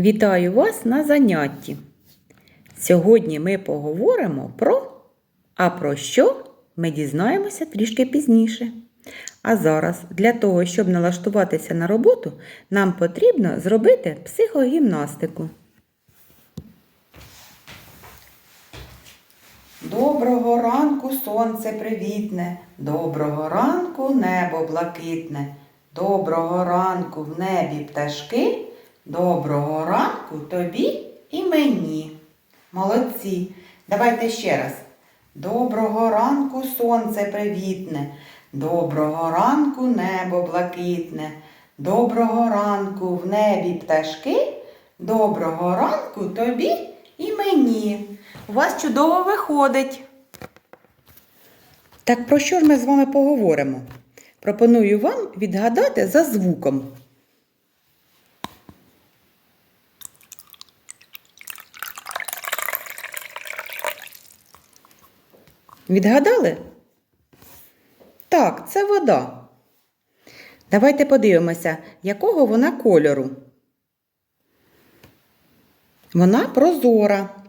Вітаю вас на занятті. Сьогодні ми поговоримо про, а про що ми дізнаємося трішки пізніше. А зараз, для того, щоб налаштуватися на роботу, нам потрібно зробити психогімнастику. Доброго ранку, сонце привітне, доброго ранку, небо блакитне, доброго ранку в небі пташки, доброго ранку тобі і мені. Молодці. Давайте ще раз. Доброго ранку, сонце привітне, доброго ранку, небо блакитне, доброго ранку в небі пташки, доброго ранку тобі і мені. У вас чудово виходить. Так про що ж ми з вами поговоримо? Пропоную вам відгадати за звуком. Відгадали? Так, це вода. Давайте подивимося, якого вона кольору. Вона прозора.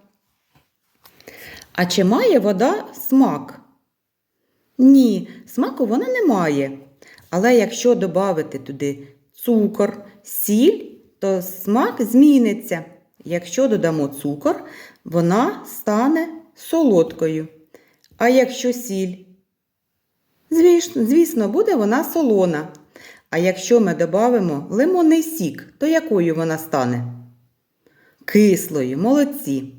А чи має вода смак? Ні, смаку вона не має. Але якщо додати туди цукор, сіль, то смак зміниться. Якщо додамо цукор, вона стане солодкою. А якщо сіль? Звісно, буде вона солона. А якщо ми додамо лимонний сік, то якою вона стане? Кислою, молодці.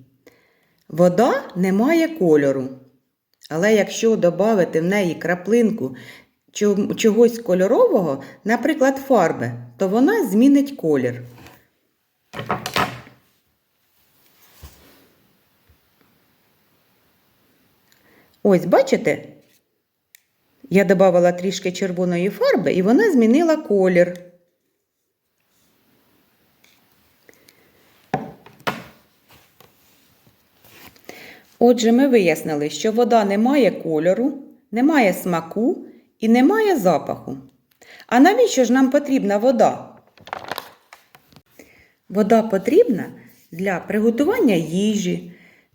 Вода не має кольору. Але якщо додати в неї краплинку чо- чогось кольорового, наприклад, фарби, то вона змінить колір. Ось, бачите? Я додавала трішки червоної фарби, і вона змінила колір. Отже, ми вияснили, що вода не має кольору, не має смаку і не має запаху. А навіщо ж нам потрібна вода? Вода потрібна для приготування їжі.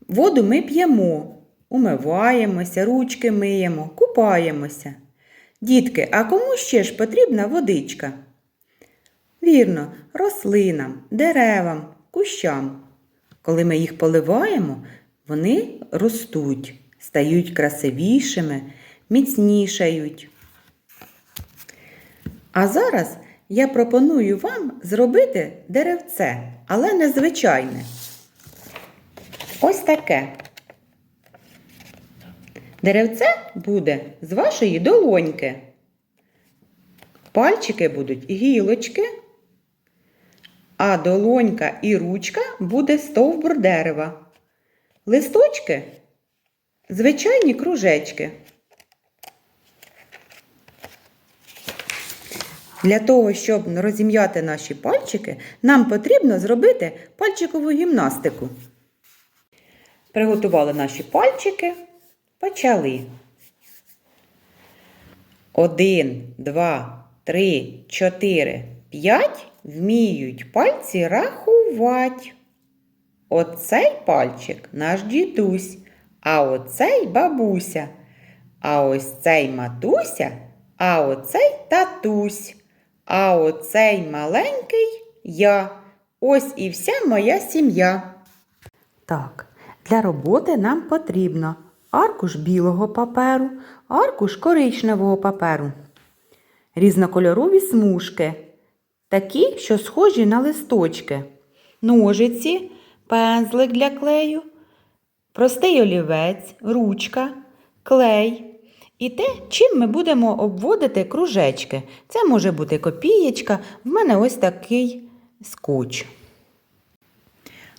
Воду ми п'ємо, умиваємося, ручки миємо, купаємося. Дітки, а кому ще ж потрібна водичка? Вірно, рослинам, деревам, кущам. Коли ми їх поливаємо, вони ростуть, стають красивішими, міцнішають. А зараз я пропоную вам зробити деревце, але незвичайне. Ось таке. Деревце буде з вашої долоньки. Пальчики будуть гілочки, а долонька і ручка буде стовбур дерева. Листочки звичайні кружечки. Для того, щоб розім'яти наші пальчики, нам потрібно зробити пальчикову гімнастику. Приготували наші пальчики, почали. Один, два, три, чотири, п'ять вміють пальці рахувати. Оцей пальчик наш дідусь, а оцей бабуся, а ось цей матуся, а оцей татусь, а оцей маленький я. Ось і вся моя сім'я. Так, для роботи нам потрібно аркуш білого паперу, аркуш коричневого паперу, різнокольорові смужки, такі, що схожі на листочки, ножиці, пензлик для клею, простий олівець, ручка, клей. І те, чим ми будемо обводити кружечки. Це може бути копієчка, в мене ось такий скотч.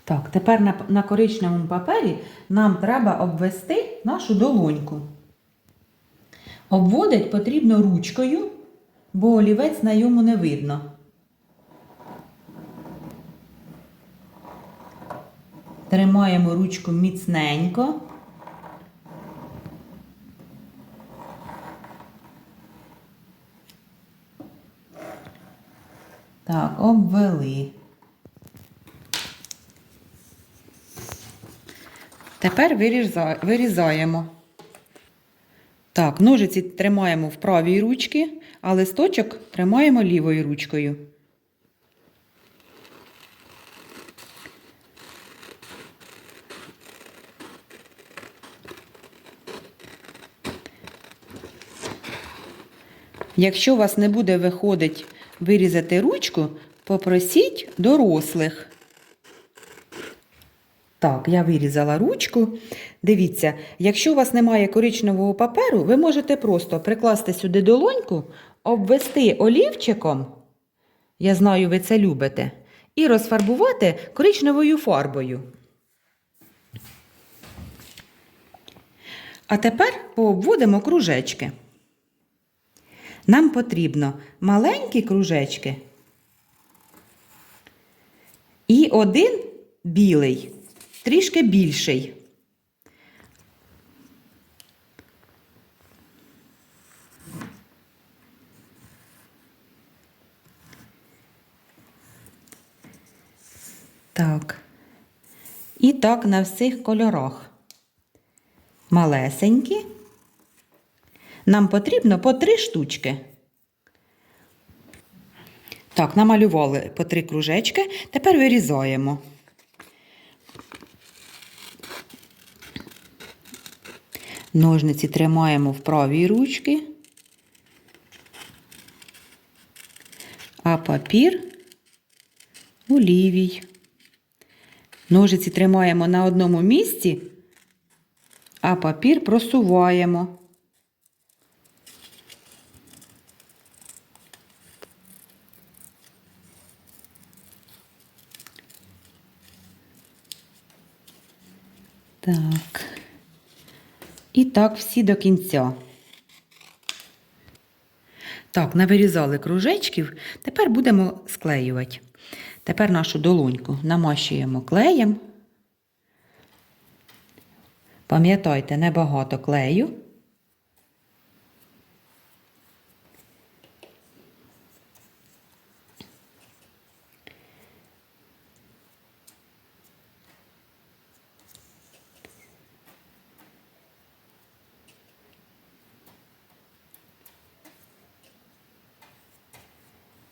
Так, тепер на, на коричневому папері нам треба обвести нашу долоньку. Обводить потрібно ручкою, бо олівець на йому не видно. Тримаємо ручку міцненько. Так, обвели. Тепер вирізаємо. Так, ножиці тримаємо в правій ручці, а листочок тримаємо лівою ручкою. Якщо у вас не буде виходить вирізати ручку, попросіть дорослих. Так, я вирізала ручку. Дивіться, якщо у вас немає коричневого паперу, ви можете просто прикласти сюди долоньку, обвести олівчиком, я знаю, ви це любите, і розфарбувати коричневою фарбою. А тепер пообводимо кружечки. Нам потрібно маленькі кружечки і один білий, трішки більший. Так. І так на всіх кольорах. Малесенькі. Нам потрібно по три штучки. Так, намалювали по три кружечки. Тепер вирізаємо. Ножниці тримаємо в правій ручці, а папір у лівій. Ножиці тримаємо на одному місці, а папір просуваємо. Так. І так всі до кінця. Так, навирізали кружечків, тепер будемо склеювати. Тепер нашу долоньку намащуємо клеєм. Пам'ятайте, небагато клею.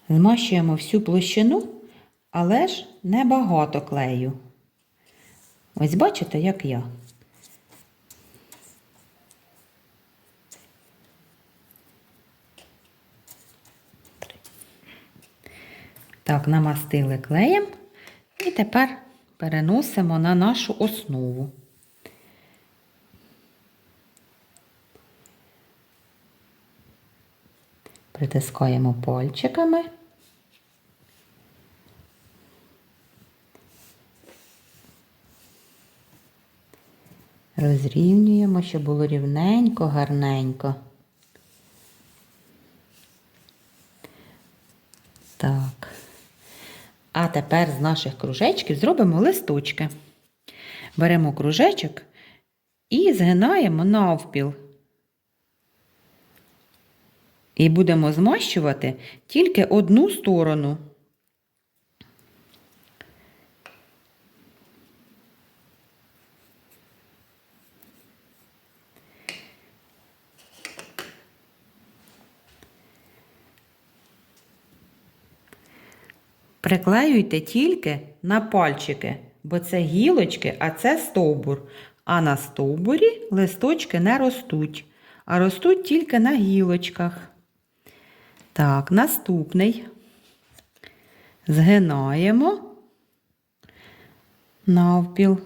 Змащуємо всю площину, але ж небагато клею. Ось бачите, як я. Так, намастили клеєм і тепер переносимо на нашу основу. Притискаємо пальчиками. Розрівнюємо, щоб було рівненько, гарненько. Так. А тепер з наших кружечків зробимо листочки. Беремо кружечок і згинаємо навпіл. І будемо змащувати тільки одну сторону. Приклеюйте тільки на пальчики, бо це гілочки, а це стовбур. А на стовбурі листочки не ростуть, а ростуть тільки на гілочках. Так, наступний. Згинаємо навпіл.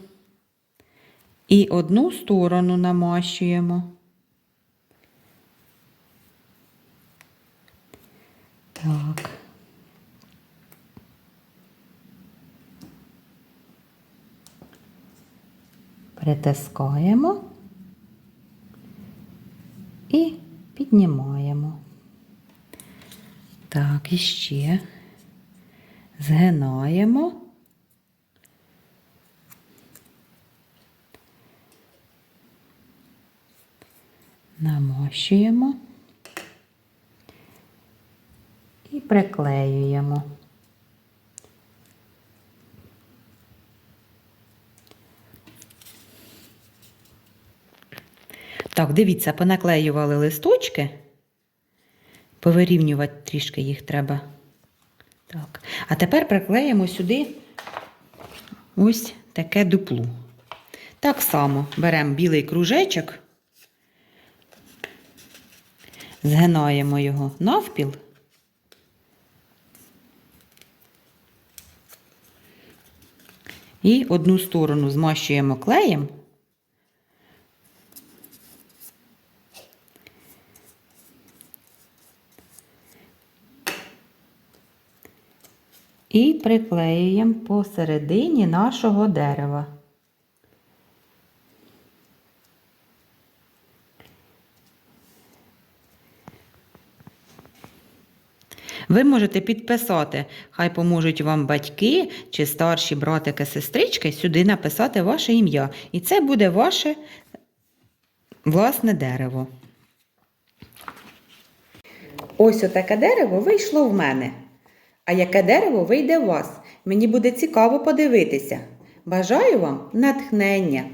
І одну сторону намащуємо. Так. Притискаємо і піднімаємо. І ще згинаємо. Намощуємо і приклеюємо. Так, дивіться, понаклеювали листочки. Повирівнювати трішки їх треба. Так. А тепер приклеїмо сюди ось таке дупло. Так само беремо білий кружечок, згинаємо його навпіл. І одну сторону змащуємо клеєм. І приклеюємо посередині нашого дерева. Ви можете підписати, хай поможуть вам батьки чи старші братики, сестрички, сюди написати ваше ім'я. І це буде ваше власне дерево. Ось отаке дерево вийшло в мене. А яке дерево вийде у вас? Мені буде цікаво подивитися. Бажаю вам натхнення!